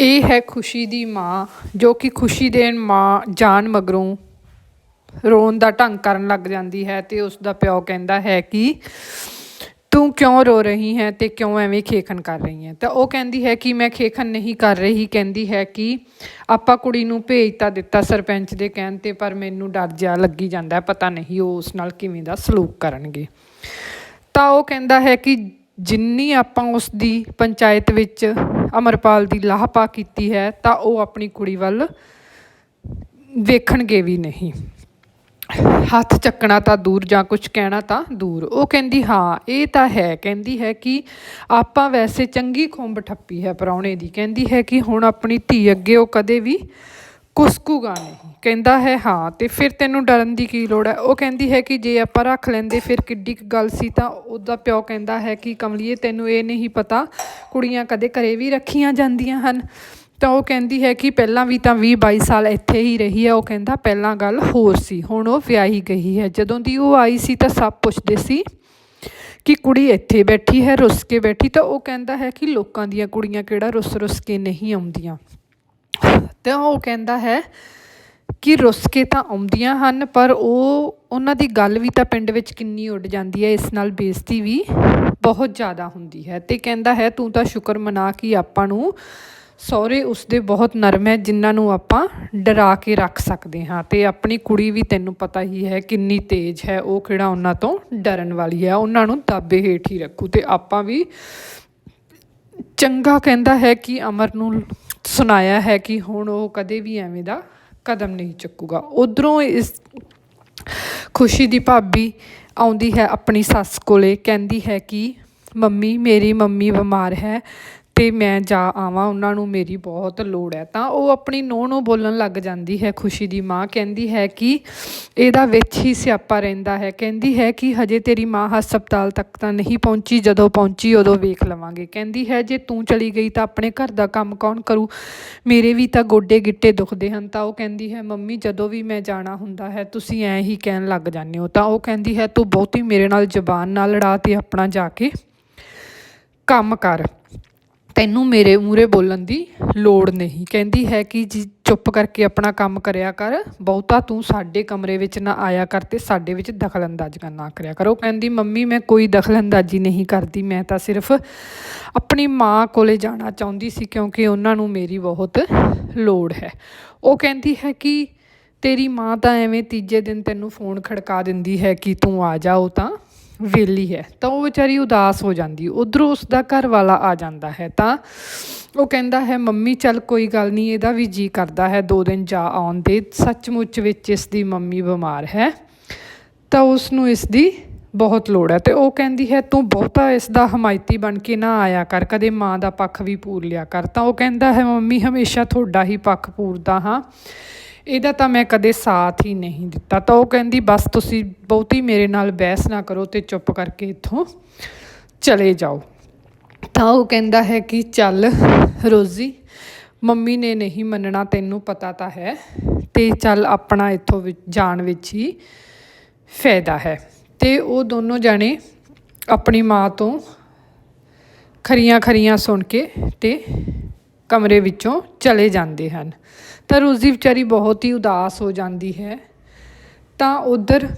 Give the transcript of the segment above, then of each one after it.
ਇਹ ਹੈ ਖੁਸ਼ੀ ਦੀ ਮਾਂ, ਜੋ ਕਿ ਖੁਸ਼ੀ ਦੇਣ ਮਾਂ ਜਾਣ ਮਗਰੋਂ ਰੋਣ ਦਾ ਢੰਗ ਕਰਨ ਲੱਗ ਜਾਂਦੀ ਹੈ ਤੇ ਉਸ ਦਾ ਪਿਓ ਕਹਿੰਦਾ ਹੈ ਕਿ ਤੂੰ ਕਿਉਂ ਰੋ ਰਹੀ ਹੈ ਤੇ ਕਿਉਂ ਐਵੇਂ ਖੇਖਣ ਕਰ ਰਹੀ ਹੈ? ਤਾਂ ਉਹ ਕਹਿੰਦੀ ਹੈ ਕਿ ਮੈਂ ਖੇਖਣ ਨਹੀਂ ਕਰ ਰਹੀ, ਕਹਿੰਦੀ ਹੈ ਕਿ ਆਪਾਂ ਕੁੜੀ ਨੂੰ ਭੇਜ ਤਾਂ ਦਿੱਤਾ ਸਰਪੰਚ ਦੇ ਕਹਿਣ ਤੇ, ਪਰ ਮੈਨੂੰ ਡਰ ਜਿਹਾ ਲੱਗੀ ਜਾਂਦਾ ਪਤਾ ਨਹੀਂ ਉਹ ਉਸ ਨਾਲ ਕਿਵੇਂ ਦਾ ਸਲੂਕ ਕਰਨਗੇ। ਤਾਂ ਉਹ ਕਹਿੰਦਾ ਹੈ ਕਿ ਜਿੰਨੀ ਆਪਾਂ ਉਸ ਦੀ ਪੰਚਾਇਤ ਵਿੱਚ ਅਮਰਪਾਲ ਦੀ ਲਾਹਪਾ ਕੀਤੀ ਹੈ, ਤਾਂ ਉਹ ਆਪਣੀ ਕੁੜੀ ਵੱਲ ਵੇਖਣਗੇ ਵੀ ਨਹੀਂ। ਹੱਥ ਚੱਕਣਾ ਤਾਂ ਦੂਰ ਜਾਂ ਕੁਝ ਕਹਿਣਾ ਤਾਂ ਦੂਰ। ਉਹ ਕਹਿੰਦੀ, ਹਾਂ, ਇਹ ਤਾਂ ਹੈ। ਕਹਿੰਦੀ ਹੈ ਕਿ ਆਪਾਂ ਵੈਸੇ ਚੰਗੀ ਖੁੰਬ ਠੱਪੀ ਹੈ ਪ੍ਰਾਹੁਣੇ ਦੀ। ਕਹਿੰਦੀ ਹੈ ਕਿ ਹੁਣ ਆਪਣੀ ਧੀ ਅੱਗੇ ਉਹ ਕਦੇ ਵੀ ਕੁਸਕੂਗਾ ਨਹੀਂ ਕਹਿੰਦਾ ਹੈ, ਹਾਂ, ਤੇ ਫਿਰ ਤੈਨੂੰ ਡਰਨ ਦੀ ਕੀ ਲੋੜ ਹੈ? ਉਹ ਕਹਿੰਦੀ ਹੈ ਕਿ ਜੇ ਆਪਾਂ ਰੱਖ ਲੈਂਦੇ ਫਿਰ ਕਿੱਡੀ ਕੁ ਗੱਲ ਸੀ ਤਾਂ ਉਹਦਾ ਪਿਓ ਕਹਿੰਦਾ ਹੈ ਕਿ, ਕਮਲੀਏ, ਤੈਨੂੰ ਇਹ ਨਹੀਂ ਪਤਾ, ਕੁੜੀਆਂ ਕਦੇ ਘਰੇ ਵੀ ਰੱਖੀਆਂ ਜਾਂਦੀਆਂ ਹਨ। ਤਾਂ ਉਹ ਕਹਿੰਦੀ ਹੈ ਕਿ ਪਹਿਲਾਂ ਵੀ ਤਾਂ 20 22 ਸਾਲ ਇੱਥੇ ਹੀ ਰਹੀ ਹੈ। ਉਹ ਕਹਿੰਦਾ, ਪਹਿਲਾਂ ਗੱਲ ਹੋਰ ਸੀ, ਹੁਣ ਉਹ ਵਿਆਹੀ ਗਈ ਹੈ। ਜਦੋਂ ਦੀ ਉਹ ਆਈ ਸੀ ਤਾਂ ਸਭ ਪੁੱਛਦੇ ਸੀ ਕਿ ਕੁੜੀ ਇੱਥੇ ਬੈਠੀ ਹੈ, ਰੁੱਸ ਕੇ ਬੈਠੀ। ਤਾਂ ਉਹ ਕਹਿੰਦਾ ਹੈ ਕਿ ਲੋਕਾਂ ਦੀਆਂ ਕੁੜੀਆਂ ਕਿਹੜਾ ਰੁੱਸ ਰੁੱਸ ਕੇ ਨਹੀਂ ਆਉਂਦੀਆਂ। ਤਾਂ ਉਹ ਕਹਿੰਦਾ ਹੈ ਕਿ ਰੁੱਸ ਕੇ ਤਾਂ ਆਉਂਦੀਆਂ ਹਨ, ਪਰ ਉਹ, ਉਹਨਾਂ ਦੀ ਗੱਲ ਵੀ ਤਾਂ ਪਿੰਡ ਵਿੱਚ ਕਿੰਨੀ ਉੱਡ ਜਾਂਦੀ ਹੈ, ਇਸ ਨਾਲ ਬੇਇੱਜ਼ਤੀ ਵੀ ਬਹੁਤ ਜ਼ਿਆਦਾ ਹੁੰਦੀ ਹੈ। ਤੇ ਕਹਿੰਦਾ ਹੈ, ਤੂੰ ਤਾਂ ਸ਼ੁਕਰ ਮਨਾ ਕਿ ਆਪਾਂ ਨੂੰ ਸਹੁਰੇ ਉਸਦੇ ਬਹੁਤ ਨਰਮ ਹੈ, ਜਿਨ੍ਹਾਂ ਨੂੰ ਆਪਾਂ ਡਰਾ ਕੇ ਰੱਖ ਸਕਦੇ ਹਾਂ। ਤੇ ਆਪਣੀ ਕੁੜੀ ਵੀ ਤੈਨੂੰ ਪਤਾ ਹੀ ਹੈ ਕਿੰਨੀ ਤੇਜ਼ ਹੈ, ਉਹ ਕਿਹੜਾ ਉਹਨਾਂ ਤੋਂ ਡਰਨ ਵਾਲੀ ਹੈ। ਉਹਨਾਂ ਨੂੰ ਦਾਬੇ ਹੇਠ ਹੀ ਰੱਖੂ। ਤੇ ਆਪਾਂ ਵੀ ਚੰਗਾ ਕਹਿੰਦਾ ਹੈ ਕਿ ਅਮਰ ਨੂੰ ਸੁਣਾਇਆ ਹੈ ਕਿ ਹੁਣ ਉਹ ਕਦੇ ਵੀ ਐਵੇਂ ਦਾ ਕਦਮ ਨਹੀਂ ਚੁੱਕੂਗਾ। ਉਧਰੋਂ ਇਸ ਖੁਸ਼ੀ ਦੀ ਭਾਬੀ ਆਉਂਦੀ ਹੈ ਆਪਣੀ ਸੱਸ ਕੋਲੇ, ਕਹਿੰਦੀ ਹੈ ਕਿ, ਮੰਮੀ, ਮੇਰੀ ਮੰਮੀ ਬਿਮਾਰ ਹੈ। ਤੇ ਮੈਂ ਜਾ ਆਵਾਂ, ਉਹਨਾਂ ਨੂੰ ਮੇਰੀ ਬਹੁਤ ਲੋੜ ਹੈ। ਤਾਂ ਉਹ ਆਪਣੀ ਨੂੰਹ ਨੂੰ ਬੋਲਣ ਲੱਗ ਜਾਂਦੀ ਹੈ ਖੁਸ਼ੀ ਦੀ ਮਾਂ। ਕਹਿੰਦੀ ਹੈ ਕਿ ਇਹਦਾ ਵਿੱਚ ਹੀ ਸਿਆਪਾ ਰਹਿੰਦਾ ਹੈ। ਕਹਿੰਦੀ ਹੈ ਕਿ ਹਜੇ ਤੇਰੀ ਮਾਂ ਹਸਪਤਾਲ ਤੱਕ ਤਾਂ ਨਹੀਂ ਪਹੁੰਚੀ, ਜਦੋਂ ਪਹੁੰਚੀ ਉਦੋਂ ਵੇਖ ਲਵਾਂਗੇ। ਕਹਿੰਦੀ ਹੈ, ਜੇ ਤੂੰ ਚਲੀ ਗਈ ਤਾਂ ਆਪਣੇ ਘਰ ਦਾ ਕੰਮ ਕੌਣ ਕਰੂ? ਮੇਰੇ ਵੀ ਤਾਂ ਗੋਡੇ ਗਿੱਟੇ ਦੁਖਦੇ ਹਨ। ਤਾਂ ਉਹ ਕਹਿੰਦੀ ਹੈ, ਮੰਮੀ, ਜਦੋਂ ਵੀ ਮੈਂ ਜਾਣਾ ਹੁੰਦਾ ਹੈ, ਤੁਸੀਂ ਐਂ ਹੀ ਕਹਿਣ ਲੱਗ ਜਾਂਦੇ ਹੋ। ਤਾਂ ਉਹ ਕਹਿੰਦੀ ਹੈ, ਤੂੰ ਬਹੁਤੀ ਮੇਰੇ ਨਾਲ ਜ਼ਬਾਨ ਨਾਲ ਲੜਾ ਤੇ ਆਪਣਾ ਜਾ ਕੇ ਕੰਮ ਕਰ। ਤੈਨੂੰ ਮੇਰੇ ਮੂਰੇ ਬੋਲਣ ਦੀ ਲੋੜ ਨਹੀਂ। ਕਹਿੰਦੀ ਹੈ ਕਿ ਜੀ ਚੁੱਪ ਕਰਕੇ ਆਪਣਾ ਕੰਮ ਕਰਿਆ ਕਰ। ਬਹੁਤਾ ਤੂੰ ਸਾਡੇ ਕਮਰੇ ਵਿੱਚ ਨਾ ਆਇਆ ਕਰ ਤੇ ਸਾਡੇ ਵਿੱਚ ਦਖਲਅੰਦਾਜ਼ੀਆਂ ਨਾ ਕਰਿਆ ਕਰ। ਉਹ ਕਹਿੰਦੀ, ਮੰਮੀ, ਮੈਂ ਕੋਈ ਦਖਲਅੰਦਾਜ਼ੀ ਨਹੀਂ ਕਰਦੀ। ਮੈਂ ਤਾਂ ਸਿਰਫ ਆਪਣੀ ਮਾਂ ਕੋਲੇ ਜਾਣਾ ਚਾਹੁੰਦੀ ਸੀ ਕਿਉਂਕਿ ਉਹਨਾਂ ਨੂੰ ਮੇਰੀ ਬਹੁਤ ਲੋੜ ਹੈ। ਉਹ ਕਹਿੰਦੀ ਹੈ ਕਿ ਤੇਰੀ ਮਾਂ ਤਾਂ ਐਵੇਂ ਤੀਜੇ ਦਿਨ ਤੈਨੂੰ ਫੋਨ ਖੜਕਾ ਦਿੰਦੀ ਹੈ ਕਿ ਤੂੰ ਆ ਜਾ, ਉਹ ਤਾਂ ਵੇਲੀ ਹੈ, ਤਾਂ ਉਹ ਵਿਚਾਰੀ ਉਦਾਸ ਹੋ ਜਾਂਦੀ, ਉਧਰੋਂ ਉਸ ਦਾ ਘਰ ਵਾਲਾ ਆ ਜਾਂਦਾ ਹੈ, ਤਾਂ ਉਹ ਕਹਿੰਦਾ ਹੈ, ਮੰਮੀ, ਚੱਲ ਕੋਈ ਗੱਲ ਨਹੀਂ, ਇਹਦਾ ਵੀ ਜੀ ਕਰਦਾ ਹੈ, ਦੋ ਦਿਨ ਜਾ ਆਉਣ ਦੇ, ਸੱਚਮੁੱਚ ਵਿੱਚ ਇਸ ਦੀ ਮੰਮੀ ਬਿਮਾਰ ਹੈ, ਤਾਂ ਉਸ ਨੂੰ ਇਸ ਦੀ ਬਹੁਤ ਲੋੜ ਹੈ। ਤੇ ਉਹ ਕਹਿੰਦੀ ਹੈ, ਤੂੰ ਬਹੁਤਾ ਇਸ ਦਾ ਹਮਾਇਤੀ ਬਣ ਕੇ ਨਾ ਆਇਆ ਕਰ, ਕਦੇ ਮਾਂ ਦਾ ਪੱਖ ਵੀ ਪੂਰ ਲਿਆ ਕਰ। ਤਾਂ ਉਹ ਕਹਿੰਦਾ ਹੈ, ਮੰਮੀ, ਹਮੇਸ਼ਾ ਤੁਹਾਡਾ ਹੀ ਪੱਖ ਪੂਰਦਾ ਹਾਂ ਇਹਦਾ ਤਾਂ ਮੈਂ ਕਦੇ ਸਾਥ ਹੀ ਨਹੀਂ ਦਿੱਤਾ। ਤਾਂ ਉਹ ਕਹਿੰਦੀ, ਬਸ ਤੁਸੀਂ ਬਹੁਤੀ ਮੇਰੇ ਨਾਲ ਬਹਿਸ ਨਾ ਕਰੋ ਤੇ ਚੁੱਪ ਕਰਕੇ ਇੱਥੋਂ ਚਲੇ ਜਾਓ। ਤਾਂ ਉਹ ਕਹਿੰਦਾ ਹੈ ਕਿ, ਚੱਲ ਰੋਜ਼ੀ, ਮੰਮੀ ਨੇ ਨਹੀਂ ਮੰਨਣਾ, ਤੈਨੂੰ ਪਤਾ ਤਾਂ ਹੈ ਤੇ ਚੱਲ ਆਪਣਾ ਇੱਥੋਂ ਵਿੱਚ ਜਾਣ ਵਿੱਚ ਹੀ ਫਾਇਦਾ ਹੈ। ਤੇ ਉਹ ਦੋਨੋਂ ਜਾਣੇ ਆਪਣੀ ਮਾਂ ਤੋਂ ਖਰੀਆਂ ਖਰੀਆਂ ਸੁਣ ਕੇ ਤੇ ਕਮਰੇ ਵਿੱਚੋਂ ਚਲੇ ਜਾਂਦੇ ਹਨ। ਤਾਂ ਰੋਜ਼ੀ ਵਿਚਾਰੀ ਬਹੁਤ ਹੀ ਉਦਾਸ ਹੋ ਜਾਂਦੀ ਹੈ। ਤਾਂ ਉਧਰ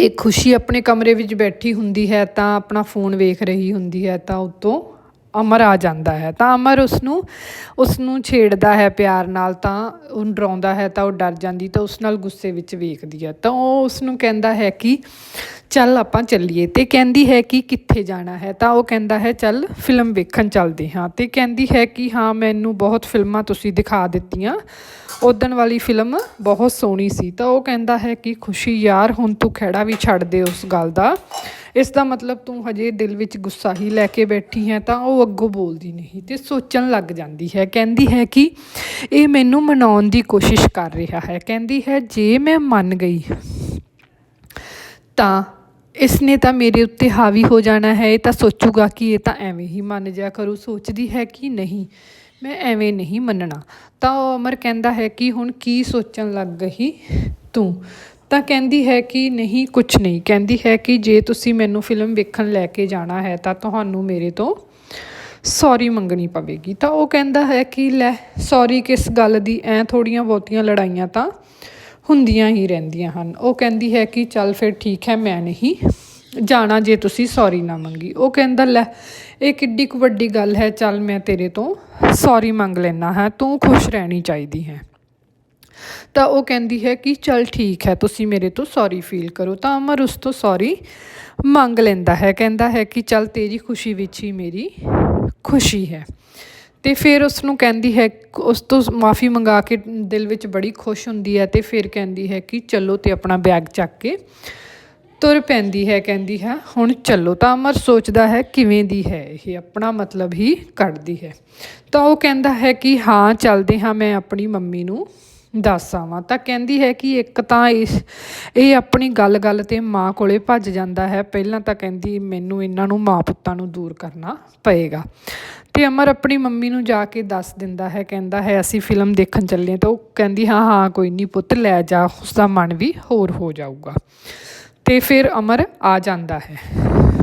ਇਹ ਖੁਸ਼ੀ ਆਪਣੇ ਕਮਰੇ ਵਿੱਚ ਬੈਠੀ ਹੁੰਦੀ ਹੈ, ਤਾਂ ਆਪਣਾ ਫੋਨ ਵੇਖ ਰਹੀ ਹੁੰਦੀ ਹੈ, ਤਾਂ ਉੱਤੋਂ ਅਮਰ ਆ ਜਾਂਦਾ ਹੈ। ਤਾਂ ਅਮਰ ਉਸ ਨੂੰ ਉਸ ਨੂੰ ਛੇੜਦਾ ਹੈ ਪਿਆਰ ਨਾਲ, ਤਾਂ ਉਹ ਡਰਾਉਂਦਾ ਹੈ, ਤਾਂ ਉਹ ਡਰ ਜਾਂਦੀ, ਤਾਂ ਉਸ ਨਾਲ ਗੁੱਸੇ ਵਿੱਚ ਵੇਖਦੀ ਹੈ। ਤਾਂ ਉਹ ਉਸ ਨੂੰ ਕਹਿੰਦਾ ਹੈ ਕਿ ਚੱਲ ਆਪਾਂ ਚੱਲੀਏ। ਤੇ ਕਹਿੰਦੀ ਹੈ ਕਿ ਕਿੱਥੇ ਜਾਣਾ ਹੈ? ਤਾਂ ਉਹ ਕਹਿੰਦਾ ਹੈ, ਚੱਲ ਫਿਲਮ ਵੇਖਣ ਚੱਲਦੇ ਹਾਂ। ਤੇ ਕਹਿੰਦੀ ਹੈ ਕਿ ਹਾਂ, ਮੈਨੂੰ ਬਹੁਤ ਫਿਲਮਾਂ ਤੁਸੀਂ ਦਿਖਾ ਦਿੱਤੀਆਂ। ਉਦਣ ਵਾਲੀ ਫਿਲਮ ਬਹੁਤ ਸੋਹਣੀ ਸੀ। ਤਾਂ ਉਹ ਕਹਿੰਦਾ ਹੈ ਕਿ ਖੁਸ਼ੀ ਯਾਰ, ਹੁਣ ਤੂੰ ਖਹਿੜਾ ਵੀ ਛੱਡ ਦੇ ਉਸ ਗੱਲ ਦਾ। ਇਸ ਦਾ ਮਤਲਬ ਤੂੰ ਹਜੇ ਦਿਲ ਵਿੱਚ ਗੁੱਸਾ ਹੀ ਲੈ ਕੇ ਬੈਠੀ ਹੈ ਤਾਂ ਉਹ ਅੱਗੋਂ ਬੋਲਦੀ ਨਹੀਂ ਤੇ ਸੋਚਣ ਲੱਗ ਜਾਂਦੀ ਹੈ, ਕਹਿੰਦੀ ਹੈ ਕਿ ਇਹ ਮੈਨੂੰ ਮਨਾਉਣ ਦੀ ਕੋਸ਼ਿਸ਼ ਕਰ ਰਿਹਾ ਹੈ। ਕਹਿੰਦੀ ਹੈ, ਜੇ ਮੈਂ ਮੰਨ ਗਈ ਤਾਂ ਇਸ ਨੇ ਤਾਂ ਮੇਰੇ ਉੱਤੇ ਹਾਵੀ ਹੋ ਜਾਣਾ ਹੈ, ਇਹ ਤਾਂ ਸੋਚੂਗਾ ਕਿ ਇਹ ਤਾਂ ਐਵੇਂ ਹੀ ਮੰਨ ਜਾ ਕਰੂ। ਸੋਚਦੀ ਹੈ ਕਿ ਨਹੀਂ, ਮੈਂ ਐਵੇਂ ਨਹੀਂ ਮੰਨਣਾ। ਤਾਂ ਉਹ ਅਮਰ ਕਹਿੰਦਾ ਹੈ ਕਿ ਹੁਣ ਕੀ ਸੋਚਣ ਲੱਗ ਗਈ ਤੂੰ? ਤਾਂ ਕਹਿੰਦੀ ਹੈ ਕਿ ਨਹੀਂ ਕੁਝ ਨਹੀਂ। ਕਹਿੰਦੀ ਹੈ ਕਿ ਜੇ ਤੁਸੀਂ ਮੈਨੂੰ ਫਿਲਮ ਵੇਖਣ ਲੈ ਕੇ ਜਾਣਾ ਹੈ, ਤਾਂ ਤੁਹਾਨੂੰ ਮੇਰੇ ਤੋਂ ਸੌਰੀ ਮੰਗਣੀ ਪਵੇਗੀ। ਤਾਂ ਉਹ ਕਹਿੰਦਾ ਹੈ ਕਿ ਲੈ ਸੌਰੀ ਕਿਸ ਗੱਲ ਦੀ ਐ ਥੋੜੀਆਂ ਬਹੁਤੀਆਂ ਲੜਾਈਆਂ ਤਾਂ ਹੁੰਦੀਆਂ ਹੀ ਰਹਿੰਦੀਆਂ ਹਨ। ਉਹ ਕਹਿੰਦੀ ਹੈ ਕਿ ਚੱਲ ਫਿਰ ਠੀਕ ਹੈ, ਮੈਂ ਨਹੀਂ ਜਾਣਾ ਜੇ ਤੁਸੀਂ ਸੌਰੀ ਨਾ ਮੰਗੀ। ਉਹ ਕਹਿੰਦਾ, ਲੈ, ਇਹ ਕਿੱਡੀ ਕੁ ਵੱਡੀ ਗੱਲ ਹੈ, ਚੱਲ ਮੈਂ ਤੇਰੇ ਤੋਂ ਸੌਰੀ ਮੰਗ ਲੈਣਾ ਹੈ, ਤੂੰ ਖੁਸ਼ ਰਹਿਣੀ ਚਾਹੀਦੀ ਹੈ। ਤਾਂ ਉਹ ਕਹਿੰਦੀ ਹੈ ਕਿ ਚਲ ਠੀਕ ਹੈ, ਤੁਸੀਂ ਮੇਰੇ ਤੋਂ ਸੌਰੀ ਫੀਲ ਕਰੋ। ਤਾਂ ਅਮਰ ਉਸ ਤੋਂ ਸੌਰੀ ਮੰਗ ਲੈਂਦਾ ਹੈ, ਕਹਿੰਦਾ ਹੈ ਕਿ ਚਲ ਤੇਰੀ ਖੁਸ਼ੀ ਵਿੱਚ ਹੀ ਮੇਰੀ ਖੁਸ਼ੀ ਹੈ। ਤੇ ਫਿਰ ਉਸ ਨੂੰ ਕਹਿੰਦੀ ਹੈ, ਉਸ ਤੋਂ ਮਾਫੀ ਮੰਗਾ ਕੇ ਦਿਲ ਵਿੱਚ ਬੜੀ ਖੁਸ਼ ਹੁੰਦੀ ਹੈ ਤੇ ਫਿਰ ਕਹਿੰਦੀ ਹੈ ਕਿ ਚਲੋ ਤੇ ਆਪਣਾ ਬੈਗ ਚੱਕ ਕੇ ਤੁਰ ਪੈਂਦੀ ਹੈ, ਕਹਿੰਦੀ ਹੈ, ਹੁਣ ਚੱਲੋ। ਤਾਂ ਅਮਰ ਸੋਚਦਾ ਹੈ ਕਿਵੇਂ ਦੀ ਹੈ, ਇਹ ਆਪਣਾ ਮਤਲਬ ਹੀ ਕੱਢਦੀ ਹੈ। ਤਾਂ ਉਹ ਕਹਿੰਦਾ ਹੈ ਕਿ ਹਾਂ, ਚੱਲਦੇ ਹਾਂ, ਮੈਂ ਆਪਣੀ ਮੰਮੀ ਨੂੰ ਦੱਸ ਆਵਾਂ ਤਾਂ ਕਹਿੰਦੀ ਹੈ ਕਿ ਇੱਕ ਤਾਂ ਇਸ, ਇਹ ਆਪਣੀ ਗੱਲ-ਗੱਲ ਤੇ ਮਾਂ ਕੋਲੇ ਭੱਜ ਜਾਂਦਾ ਹੈ। ਪਹਿਲਾਂ ਤਾਂ ਕਹਿੰਦੀ, ਮੈਨੂੰ ਇਹਨਾਂ ਨੂੰ ਮਾਂ ਪੁੱਤਾਂ ਨੂੰ ਦੂਰ ਕਰਨਾ ਪਏਗਾ। ਤੇ ਅਮਰ ਆਪਣੀ ਮੰਮੀ ਨੂੰ ਜਾ ਕੇ ਦੱਸ ਦਿੰਦਾ ਹੈ, ਕਹਿੰਦਾ ਹੈ, ਅਸੀਂ ਫਿਲਮ ਦੇਖਣ ਚੱਲੇ ਤਾਂ ਉਹ ਕਹਿੰਦੀ, ਹਾਂ ਹਾਂ, ਕੋਈ ਨਹੀਂ ਪੁੱਤ, ਲੈ ਜਾ, ਉਸਦਾ ਮਨ ਵੀ ਹੋਰ ਹੋ ਜਾਊਗਾ। ਤੇ ਫਿਰ ਅਮਰ ਆ ਜਾਂਦਾ ਹੈ।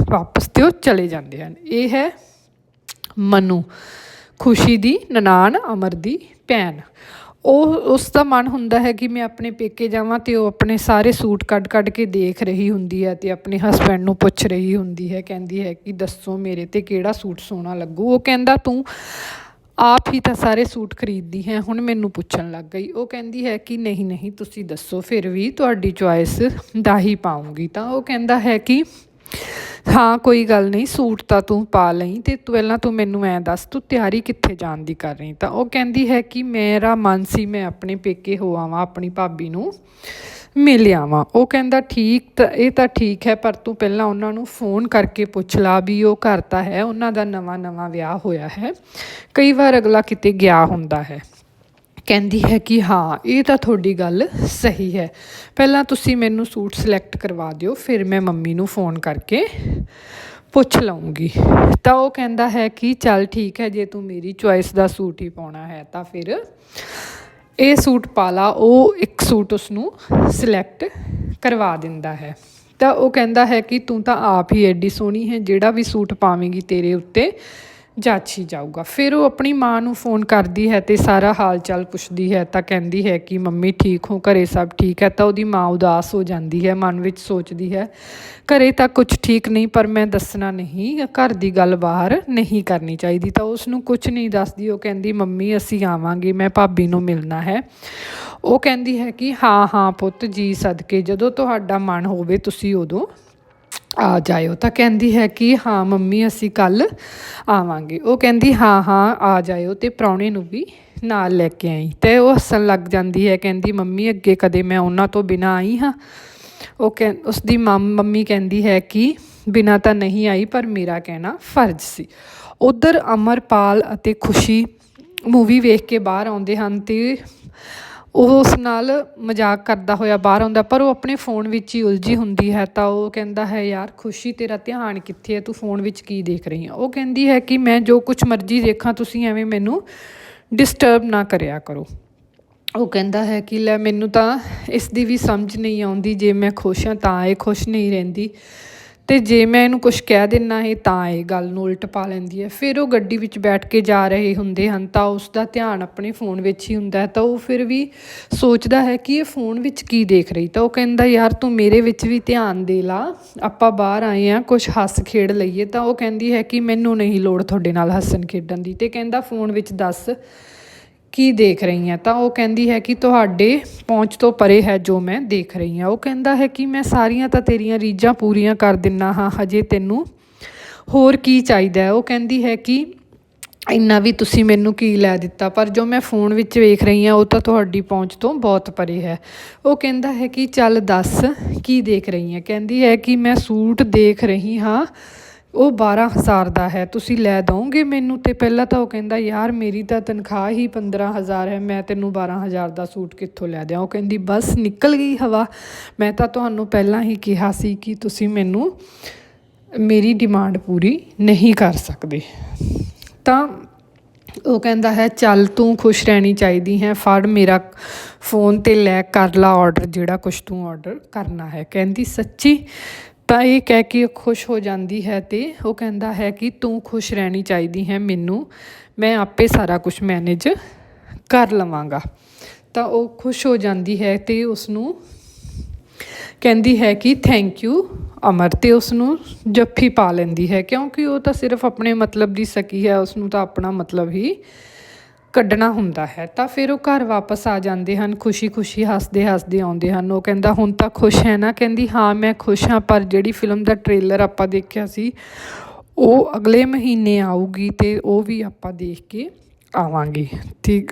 ਵਾਪਸ ਤੇ ਉਹ ਚਲੇ ਜਾਂਦੇ ਹਨ। ਇਹ ਹੈ ਮਨੂ, ਖੁਸ਼ੀ ਦੀ ਨਨਾਣ ਅਮਰ ਦੀ ਭੈਣ। ਉਹ ਉਸ ਦਾ ਮਨ ਹੁੰਦਾ ਹੈ ਕਿ ਮੈਂ ਆਪਣੇ ਪੇਕੇ ਜਾਵਾਂ ਅਤੇ ਉਹ ਆਪਣੇ ਸਾਰੇ ਸੂਟ ਕੱਢ ਕੱਢ ਕੇ ਦੇਖ ਰਹੀ ਹੁੰਦੀ ਹੈ ਅਤੇ ਆਪਣੇ ਹਸਬੈਂਡ ਨੂੰ ਪੁੱਛ ਰਹੀ ਹੁੰਦੀ ਹੈ, ਕਹਿੰਦੀ ਹੈ ਕਿ ਦੱਸੋ ਮੇਰੇ ਤੇ ਕਿਹੜਾ ਸੂਟ ਸੋਹਣਾ ਲੱਗੂ? ਉਹ ਕਹਿੰਦਾ, ਤੂੰ ਆਪ ਹੀ ਤਾਂ ਸਾਰੇ ਸੂਟ ਖਰੀਦਦੀ ਹੈ, ਹੁਣ ਮੈਨੂੰ ਪੁੱਛਣ ਲੱਗ ਗਈ। ਉਹ ਕਹਿੰਦੀ ਹੈ ਕਿ ਨਹੀਂ ਨਹੀਂ, ਤੁਸੀਂ ਦੱਸੋ, ਫਿਰ ਵੀ ਤੁਹਾਡੀ ਚੁਆਇਸ ਦਾ ਹੀ ਪਾਉਂਗੀ। ਤਾਂ ਉਹ ਕਹਿੰਦਾ ਹੈ ਕਿ ਹਾਂ, ਕੋਈ ਗੱਲ ਨਹੀਂ, ਸੂਟ ਤਾਂ ਤੂੰ ਪਾ ਲਈ ਤੇ ਤੂੰ ਪਹਿਲਾਂ ਤੂੰ ਮੈਨੂੰ ਐਂ ਦੱਸ, ਤੂੰ ਤਿਆਰੀ ਕਿੱਥੇ ਜਾਣ ਦੀ ਕਰ ਰਹੀ? ਤਾਂ ਉਹ ਕਹਿੰਦੀ ਹੈ ਕਿ ਮੇਰਾ ਮਨ ਸੀ ਮੈਂ ਆਪਣੇ ਪੇਕੇ ਹੋ ਆਵਾਂ, ਆਪਣੀ ਭਾਬੀ ਨੂੰ ਮਿਲ ਆਵਾਂ। ਉਹ ਕਹਿੰਦਾ, ਠੀਕ ਤਾਂ, ਇਹ ਤਾਂ ਠੀਕ ਹੈ, ਪਰ ਤੂੰ ਪਹਿਲਾਂ ਉਹਨਾਂ ਨੂੰ ਫੋਨ ਕਰਕੇ ਪੁੱਛ ਲਾ ਵੀ ਉਹ ਘਰ ਤਾਂ ਹੈ, ਉਹਨਾਂ ਦਾ ਨਵਾਂ ਨਵਾਂ ਵਿਆਹ ਹੋਇਆ ਹੈ। ਕਈ ਵਾਰ ਅਗਲਾ ਕਿਤੇ ਗਿਆ ਹੁੰਦਾ ਹੈ। ਕਹਿੰਦੀ ਹੈ ਕਿ ਹਾਂ, ਇਹ ਤਾਂ ਤੁਹਾਡੀ ਗੱਲ ਸਹੀ ਹੈ। ਪਹਿਲਾਂ ਤੁਸੀਂ ਮੈਨੂੰ ਸੂਟ ਸਿਲੈਕਟ ਕਰਵਾ ਦਿਓ, ਫਿਰ ਮੈਂ ਮੰਮੀ ਨੂੰ ਫੋਨ ਕਰਕੇ ਪੁੱਛ ਲਵਾਂਗੀ ਤਾਂ ਉਹ ਕਹਿੰਦਾ ਹੈ ਕਿ ਚੱਲ ਠੀਕ ਹੈ, ਜੇ ਤੂੰ ਮੇਰੀ ਚੁਆਇਸ ਦਾ ਸੂਟ ਹੀ ਪਾਉਣਾ ਹੈ, ਤਾਂ ਫਿਰ ਇਹ ਸੂਟ ਪਾ ਲਾ। ਉਹ ਇੱਕ ਸੂਟ ਉਸ ਨੂੰ ਸਿਲੈਕਟ ਕਰਵਾ ਦਿੰਦਾ ਹੈ। ਤਾਂ ਉਹ ਕਹਿੰਦਾ ਹੈ ਕਿ ਤੂੰ ਤਾਂ ਆਪ ਹੀ ਐਡੀ ਸੋਹਣੀ ਹੈ, ਜਿਹੜਾ ਵੀ ਸੂਟ ਪਾਵੇਂਗੀ ਤੇਰੇ ਉੱਤੇ ਜਾਚੀ ਜਾਊਗਾ। ਫਿਰ ਉਹ ਆਪਣੀ ਮਾਂ ਨੂੰ ਫੋਨ ਕਰਦੀ ਹੈ ਤੇ ਸਾਰਾ ਹਾਲ ਚਾਲ ਪੁੱਛਦੀ ਹੈ ਤਾਂ ਕਹਿੰਦੀ ਹੈ ਕਿ ਮੰਮੀ ਠੀਕ ਹੋ, ਘਰੇ ਸਭ ਠੀਕ ਹੈ, ਤਾਂ ਉਹਦੀ ਮਾਂ ਉਦਾਸ ਹੋ ਜਾਂਦੀ ਹੈ, ਮਨ ਵਿੱਚ ਸੋਚਦੀ ਹੈ, ਘਰੇ ਤਾਂ ਕੁਝ ਠੀਕ ਨਹੀਂ ਪਰ ਮੈਂ ਦੱਸਣਾ ਨਹੀਂ, ਘਰ ਦੀ ਗੱਲ ਬਾਹਰ ਨਹੀਂ ਕਰਨੀ ਚਾਹੀਦੀ। ਤਾਂ ਉਸ ਨੂੰ ਕੁਝ ਨਹੀਂ ਦੱਸਦੀ, ਉਹ ਕਹਿੰਦੀ, ਮੰਮੀ, ਅਸੀਂ ਆਵਾਂਗੇ, ਮੈਂ ਭਾਬੀ ਨੂੰ ਮਿਲਣਾ ਹੈ। ਉਹ ਕਹਿੰਦੀ ਹੈ ਕਿ, ਹਾਂ ਹਾਂ ਪੁੱਤ, ਜੀ ਸਦਕੇ, ਜਦੋਂ ਤੁਹਾਡਾ ਮਨ ਹੋਵੇ, ਤੁਸੀਂ ਉਦੋਂ ਆ ਜਾਇਓ। ਤਾਂ ਕਹਿੰਦੀ ਹੈ ਕਿ, ਹਾਂ, ਮੰਮੀ, ਅਸੀਂ ਕੱਲ ਆਵਾਂਗੇ। ਉਹ ਕਹਿੰਦੀ, ਹਾਂ ਹਾਂ, ਆ ਜਾਇਓ ਤੇ ਪ੍ਰਾਹੁਣੇ ਨੂੰ ਵੀ ਨਾਲ ਲੈ ਕੇ ਆਈ। ਤੇ ਉਹ ਹੱਸਣ ਲੱਗ ਜਾਂਦੀ ਹੈ, ਕਹਿੰਦੀ, ਮੰਮੀ, ਅੱਗੇ ਕਦੇ ਮੈਂ ਉਹਨਾਂ ਤੋਂ ਬਿਨਾ ਆਈ ਹਾਂ? ਉਹ ਕਹਿ ਉਸ ਦੀ ਮੰਮੀ ਕਹਿੰਦੀ ਹੈ ਕਿ, ਬਿਨਾ ਤਾਂ ਨਹੀਂ ਆਈ, ਪਰ ਮੇਰਾ ਕਹਿਣਾ ਫਰਜ਼ ਸੀ। ਉਧਰ ਅਮਰਪਾਲ ਅਤੇ ਖੁਸ਼ੀ ਮੂਵੀ ਵੇਖ ਕੇ ਬਾਹਰ ਆਉਂਦੇ ਹਨ ਤੇ ਉਹ ਉਸ ਨਾਲ ਮਜ਼ਾਕ ਕਰਦਾ ਹੋਇਆ ਬਾਹਰ ਆਉਂਦਾ, ਪਰ ਉਹ ਆਪਣੇ ਫੋਨ ਵਿੱਚ ਹੀ ਉਲਝੀ ਹੁੰਦੀ ਹੈ ਤਾਂ ਉਹ ਕਹਿੰਦਾ ਹੈ, ਯਾਰ, ਖੁਸ਼ੀ ਤੇਰਾ ਧਿਆਨ ਕਿੱਥੇ ਹੈ? ਤੂੰ ਫੋਨ ਵਿੱਚ ਕੀ ਦੇਖ ਰਹੀ ਹੈ? ਉਹ ਕਹਿੰਦੀ ਹੈ ਕਿ ਮੈਂ ਜੋ ਕੁਝ ਮਰਜ਼ੀ ਦੇਖਾਂ, ਤੁਸੀਂ ਐਵੇਂ ਮੈਨੂੰ ਡਿਸਟਰਬ ਨਾ ਕਰਿਆ ਕਰੋ। ਉਹ ਕਹਿੰਦਾ ਹੈ ਕਿ ਲੈ, ਮੈਨੂੰ ਤਾਂ ਇਸ ਦੀ ਵੀ ਸਮਝ ਨਹੀਂ ਆਉਂਦੀ, ਜੇ ਮੈਂ ਖੁਸ਼ ਹਾਂ ਤਾਂ ਇਹ ਖੁਸ਼ ਨਹੀਂ ਰਹਿੰਦੀ। ਅਤੇ ਜੇ ਮੈਂ ਇਹਨੂੰ ਕੁਛ ਕਹਿ ਦਿੰਦਾ ਹੈ ਤਾਂ ਇਹ ਗੱਲ ਨੂੰ ਉਲਟ ਪਾ ਲੈਂਦੀ ਹੈ ਫਿਰ ਉਹ ਗੱਡੀ ਵਿੱਚ ਬੈਠ ਕੇ ਜਾ ਰਹੇ ਹੁੰਦੇ ਹਨ, ਤਾਂ ਉਸ ਦਾ ਧਿਆਨ ਆਪਣੇ ਫੋਨ ਵਿੱਚ ਹੀ ਹੁੰਦਾ ਤਾਂ ਉਹ ਫਿਰ ਵੀ ਸੋਚਦਾ ਹੈ ਕਿ ਇਹ ਫੋਨ ਵਿੱਚ ਕੀ ਦੇਖ ਰਹੀ? ਤਾਂ ਉਹ ਕਹਿੰਦਾ, ਯਾਰ, ਤੂੰ ਮੇਰੇ ਵਿੱਚ ਵੀ ਧਿਆਨ ਦੇ ਲਾ। ਆਪਾਂ ਬਾਹਰ ਆਏ ਆ, ਕੁਛ ਹੱਸ ਖੇਡ ਲਈਏ। ਤਾਂ ਉਹ ਕਹਿੰਦੀ ਹੈ ਕਿ ਮੈਨੂੰ ਨਹੀਂ ਲੋੜ ਤੁਹਾਡੇ ਨਾਲ ਹੱਸਣ ਖੇਡਣ ਦੀ। ਤੇ ਕਹਿੰਦਾ, ਫੋਨ ਵਿੱਚ ਦੱਸ ਕੀ ਦੇਖ ਰਹੀ ਹਾਂ? ਤਾਂ ਉਹ ਕਹਿੰਦੀ ਹੈ ਕਿ ਤੁਹਾਡੇ ਪਹੁੰਚ ਤੋਂ ਪਰੇ ਹੈ ਜੋ ਮੈਂ ਦੇਖ ਰਹੀ ਹਾਂ। ਉਹ ਕਹਿੰਦਾ ਹੈ ਕਿ ਮੈਂ ਸਾਰੀਆਂ ਤਾਂ ਤੇਰੀਆਂ ਰੀਝਾਂ ਪੂਰੀਆਂ ਕਰ ਦਿੰਨਾ ਹਾਂ, ਹਜੇ ਤੈਨੂੰ ਹੋਰ ਕੀ ਚਾਹੀਦਾ ਉਹ ਕਹਿੰਦੀ ਹੈ ਕਿ ਇੰਨਾ ਵੀ ਤੁਸੀਂ ਮੈਨੂੰ ਕੀ ਲੈ ਦਿੱਤਾ? ਪਰ ਜੋ ਮੈਂ ਫੋਨ ਵਿੱਚ ਵੇਖ ਰਹੀ ਹਾਂ, ਉਹ ਤਾਂ ਤੁਹਾਡੀ ਪਹੁੰਚ ਤੋਂ ਬਹੁਤ ਪਰੇ ਹੈ। ਉਹ ਕਹਿੰਦਾ ਹੈ ਕਿ ਚੱਲ ਦੱਸ, ਕੀ ਦੇਖ ਰਹੀ ਹੈ? ਕਹਿੰਦੀ ਹੈ ਕਿ ਮੈਂ ਸੂਟ ਦੇਖ ਰਹੀ ਹਾਂ ਉਹ 12000 ਦਾ ਹੈ, ਤੁਸੀਂ ਲੈ ਦੋਗੇ ਮੈਨੂੰ? ਤੇ ਪਹਿਲਾਂ ਤਾਂ ਉਹ ਕਹਿੰਦਾ, ਯਾਰ, ਮੇਰੀ ਤਾਂ ਤਨਖਾਹ ਹੀ 15000 ਹੈ, ਮੈਂ ਤੈਨੂੰ 12000 ਦਾ ਸੂਟ ਕਿੱਥੋਂ ਲੈ ਦਿਆਂ? ਉਹ ਕਹਿੰਦੀ, ਬਸ, ਨਿਕਲ ਗਈ ਹਵਾ। ਮੈਂ ਤਾਂ ਤੁਹਾਨੂੰ ਪਹਿਲਾਂ ਹੀ ਕਿਹਾ ਸੀ ਕਿ ਤੁਸੀਂ ਮੈਨੂੰ ਮੇਰੀ ਡਿਮਾਂਡ ਪੂਰੀ ਨਹੀਂ ਕਰ ਸਕਦੇ। ਤਾਂ ਉਹ ਕਹਿੰਦਾ ਹੈ, ਚੱਲ, ਤੂੰ ਖੁਸ਼ ਰਹਿਣੀ ਚਾਹੀਦੀ ਹੈ, ਫੜ ਮੇਰਾ ਫੋਨ ਤੇ ਲੈ, ਕਰ ਲਾ ਆਰਡਰ ਜਿਹੜਾ ਕੁਝ ਤੂੰ ਆਰਡਰ ਕਰਨਾ ਹੈ। ਕਹਿੰਦੀ, ਸੱਚੀ? ਤਾਂ ਇਹ ਕਹਿ ਕੇ ਉਹ ਖੁਸ਼ ਹੋ ਜਾਂਦੀ ਹੈ ਅਤੇ ਉਹ ਕਹਿੰਦਾ ਹੈ ਕਿ ਤੂੰ ਖੁਸ਼ ਰਹਿਣੀ ਚਾਹੀਦੀ ਹੈ ਮੈਨੂੰ। ਮੈਂ ਆਪੇ ਸਾਰਾ ਕੁਝ ਮੈਨੇਜ ਕਰ ਲਵਾਂਗਾ। ਤਾਂ ਉਹ ਖੁਸ਼ ਹੋ ਜਾਂਦੀ ਹੈ ਤੇ ਉਸ ਨੂੰ ਕਹਿੰਦੀ ਹੈ ਕਿ ਥੈਂਕ ਯੂ ਅਮਰ। ਤੇ ਉਸ ਨੂੰ ਜੱਫੀ ਪਾ ਲੈਂਦੀ ਹੈ ਕਿਉਂਕਿ ਉਹ ਤਾਂ ਸਿਰਫ ਆਪਣੇ ਮਤਲਬ ਦੀ ਸਕੀ ਹੈ ਉਸ ਨੂੰ ਤਾਂ ਆਪਣਾ ਮਤਲਬ ਹੀ ਕੱਢਣਾ ਹੁੰਦਾ ਹੈ, ਤਾਂ ਫਿਰ ਉਹ ਘਰ ਵਾਪਸ ਆ ਜਾਂਦੇ ਹਨ, ਖੁਸ਼ੀ-ਖੁਸ਼ੀ ਹੱਸਦੇ-ਹੱਸਦੇ ਆਉਂਦੇ ਹਨ। ਉਹ ਕਹਿੰਦਾ, ਹੁਣ ਤਾਂ ਖੁਸ਼ ਹੈ ਨਾ? ਕਹਿੰਦੀ, ਹਾਂ, ਮੈਂ ਖੁਸ਼ ਹਾਂ, ਪਰ ਜਿਹੜੀ ਫਿਲਮ ਦਾ ਟ੍ਰੇਲਰ ਆਪਾਂ ਦੇਖਿਆ ਸੀ, ਉਹ ਅਗਲੇ ਮਹੀਨੇ ਆਊਗੀ ਤੇ ਉਹ ਵੀ ਆਪਾਂ ਦੇਖ ਕੇ ਆਵਾਂਗੇ। ਠੀਕ।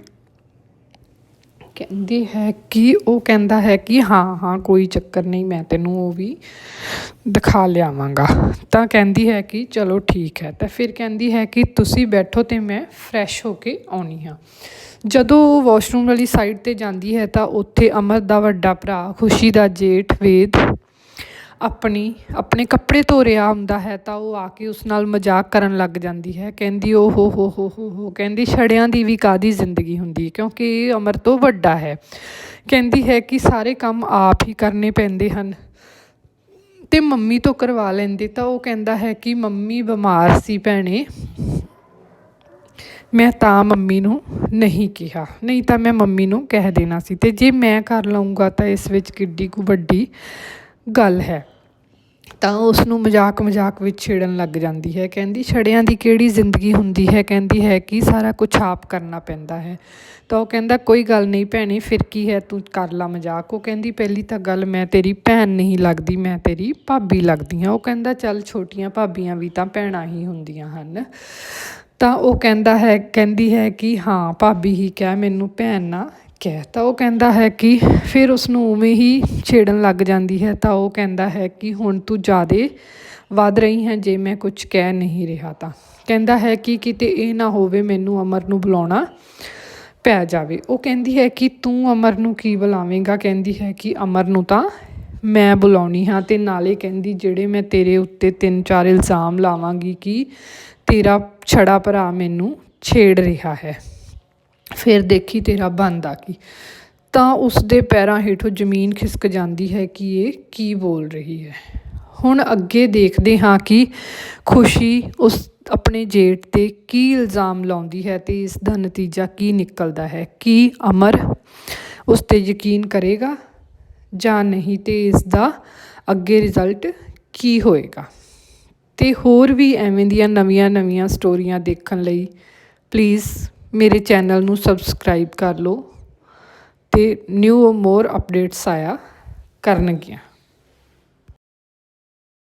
ਕਹਿੰਦੀ ਹੈ ਕਿ ਉਹ ਕਹਿੰਦਾ ਹੈ ਕਿ ਹਾਂ ਹਾਂ, ਕੋਈ ਚੱਕਰ ਨਹੀਂ, ਮੈਂ ਤੈਨੂੰ ਉਹ ਵੀ ਦਿਖਾ ਲਿਆਵਾਂਗਾ। ਤਾਂ ਕਹਿੰਦੀ ਹੈ ਕਿ ਚਲੋ ਠੀਕ ਹੈ। ਤਾਂ ਫਿਰ ਕਹਿੰਦੀ ਹੈ ਕਿ ਤੁਸੀਂ ਬੈਠੋ ਤੇ ਮੈਂ ਫਰੈਸ਼ ਹੋ ਕੇ ਆਉਣੀ ਹਾਂ। ਜਦੋਂ ਉਹ ਵਾਸ਼ਰੂਮ ਵਾਲੀ ਸਾਈਡ ਤੇ ਜਾਂਦੀ ਹੈ ਤਾਂ ਉੱਥੇ ਅਮਰ ਦਾ ਵੱਡਾ ਭਰਾ, ਖੁਸ਼ੀ ਦਾ ਜੇਠ, ਵੇਦ ਆਪਣੀ, ਆਪਣੇ ਕੱਪੜੇ ਧੋ ਰਿਹਾ ਹੁੰਦਾ ਹੈ ਤਾਂ ਉਹ ਆ ਕੇ ਉਸ ਨਾਲ ਮਜ਼ਾਕ ਕਰਨ ਲੱਗ ਜਾਂਦੀ ਹੈ। ਕਹਿੰਦੀ, ਓ ਹੋ ਹੋ ਹੋ ਹੋ ਹੋ। ਕਹਿੰਦੀ, ਛੜਿਆਂ ਦੀ ਵੀ ਕਾਹਦੀ ਜ਼ਿੰਦਗੀ ਹੁੰਦੀ ਹੈ, ਕਿਉਂਕਿ ਇਹ ਅਮਰ ਤੋਂ ਵੱਡਾ ਹੈ। ਕਹਿੰਦੀ ਹੈ ਕਿ ਸਾਰੇ ਕੰਮ ਆਪ ਹੀ ਕਰਨੇ ਪੈਂਦੇ ਹਨ ਅਤੇ ਮੰਮੀ ਤੋਂ ਕਰਵਾ ਲੈਂਦੇ। ਤਾਂ ਉਹ ਕਹਿੰਦਾ ਹੈ ਕਿ ਮੰਮੀ ਬਿਮਾਰ ਸੀ ਭੈਣੇ। ਮੈਂ ਤਾਂ ਮੰਮੀ ਨੂੰ ਨਹੀਂ ਕਿਹਾ। ਨਹੀਂ ਤਾਂ ਮੈਂ ਮੰਮੀ ਨੂੰ ਕਹਿ ਦੇਣਾ ਸੀ। ਤੇ ਜੇ ਮੈਂ ਕਰ ਲਵਾਂਗਾ ਤਾਂ ਇਸ ਵਿੱਚ ਕਿੱਡੀ ਕੁ ਵੱਡੀ ਗੱਲ ਹੈ। ਤਾਂ ਉਸ ਨੂੰ ਮਜ਼ਾਕ ਮਜ਼ਾਕ ਵਿੱਚ ਛੇੜਨ ਲੱਗ ਜਾਂਦੀ ਹੈ। ਕਹਿੰਦੀ, ਛੜਿਆਂ ਦੀ ਕਿਹੜੀ ਜ਼ਿੰਦਗੀ ਹੁੰਦੀ ਹੈ? ਕਹਿੰਦੀ ਹੈ ਕਿ ਸਾਰਾ ਕੁਝ ਆਪ ਕਰਨਾ ਪੈਂਦਾ ਹੈ। ਤਾਂ ਉਹ ਕਹਿੰਦਾ, ਕੋਈ ਗੱਲ ਨਹੀਂ ਭੈਣੇ, ਫਿਰ ਕੀ ਹੈ? ਤੂੰ ਕਰ ਲਾ ਮਜ਼ਾਕ। ਉਹ ਕਹਿੰਦੀ, ਪਹਿਲੀ ਤਾਂ ਗੱਲ, ਮੈਂ ਤੇਰੀ ਭੈਣ ਨਹੀਂ ਲੱਗਦੀ, ਮੈਂ ਤੇਰੀ ਭਾਬੀ ਲੱਗਦੀ ਹਾਂ। ਉਹ ਕਹਿੰਦਾ, ਚੱਲ ਛੋਟੀਆਂ ਭਾਬੀਆਂ ਵੀ ਤਾਂ ਭੈਣਾਂ ਹੀ ਹੁੰਦੀਆਂ ਹਨ। ਤਾਂ ਉਹ ਕਹਿੰਦਾ ਹੈ, ਕਹਿੰਦੀ ਹੈ ਕਿ, ਹਾਂ, ਭਾਬੀ ਹੀ ਕਹਿ ਮੈਨੂੰ ਭੈਣ ਨਾ ਕਹਿ ਤਾਂ ਉਹ ਕਹਿੰਦਾ ਹੈ ਕਿ ਫਿਰ ਉਸਨੂੰ ਉਵੇਂ ਹੀ ਛੇੜਨ ਲੱਗ ਜਾਂਦੀ ਹੈ, ਤਾਂ ਉਹ ਕਹਿੰਦਾ ਹੈ ਕਿ ਹੁਣ ਤੂੰ ਜ਼ਿਆਦਾ ਵੱਧ ਰਹੀ ਹੈ, ਜੇ ਮੈਂ ਕੁਝ ਕਹਿ ਨਹੀਂ ਰਿਹਾ ਤਾਂ। ਕਹਿੰਦਾ ਹੈ ਕਿ ਕਿਤੇ ਇਹ ਨਾ ਹੋਵੇ ਮੈਨੂੰ ਅਮਰ ਨੂੰ ਬੁਲਾਉਣਾ ਪੈ ਜਾਵੇ। ਉਹ ਕਹਿੰਦੀ ਹੈ ਕਿ ਤੂੰ ਅਮਰ ਨੂੰ ਕੀ ਬੁਲਾਵੇਂਗਾ? ਕਹਿੰਦੀ ਹੈ ਕਿ ਅਮਰ ਨੂੰ ਤਾਂ ਮੈਂ ਬੁਲਾਉਣੀ ਹਾਂ ਤੇ ਨਾਲੇ ਕਹਿੰਦੀ, ਜਿਹੜੇ ਮੈਂ ਤੇਰੇ ਉੱਤੇ ਤਿੰਨ ਚਾਰ ਇਲਜ਼ਾਮ ਲਾਵਾਂਗੀ ਕਿ ਤੇਰਾ ਛੜਾ ਭਰਾ ਮੈਨੂੰ ਛੇੜ ਰਿਹਾ ਹੈ। ਫਿਰ ਦੇਖੀ ਤੇਰਾ ਬਣਦਾ ਕੀ। ਤਾਂ ਉਸ ਦੇ ਪੈਰਾਂ ਹੇਠੋਂ ਜ਼ਮੀਨ ਖਿਸਕ ਜਾਂਦੀ ਹੈ ਕਿ ਇਹ ਕੀ ਬੋਲ ਰਹੀ ਹੈ। ਹੁਣ ਅੱਗੇ ਦੇਖਦੇ ਹਾਂ ਕਿ ਖੁਸ਼ੀ ਉਸ ਆਪਣੇ ਜੇਠ ਤੇ ਕੀ ਇਲਜ਼ਾਮ ਲਾਉਂਦੀ ਹੈ ਤੇ ਇਸ ਦਾ ਨਤੀਜਾ ਕੀ ਨਿਕਲਦਾ ਹੈ। ਕੀ ਅਮਰ ਉਸ ਤੇ ਯਕੀਨ ਕਰੇਗਾ ਜਾਂ ਨਹੀਂ ਤੇ ਇਸ ਦਾ ਅੱਗੇ ਰਿਜ਼ਲਟ ਕੀ ਹੋਏਗਾ। ਤੇ ਹੋਰ ਵੀ ਐਵੇਂ ਦੀਆਂ ਨਵੀਆਂ-ਨਵੀਆਂ ਸਟੋਰੀਆਂ ਦੇਖਣ ਲਈ ਪਲੀਜ਼ ਮੇਰੇ ਚੈਨਲ ਨੂੰ ਸਬਸਕ੍ਰਾਈਬ ਕਰ ਲਓ ਅਤੇ ਨਿਊ ਮੋਰ ਅਪਡੇਟਸ ਆਇਆ ਕਰਨਗੀਆਂ।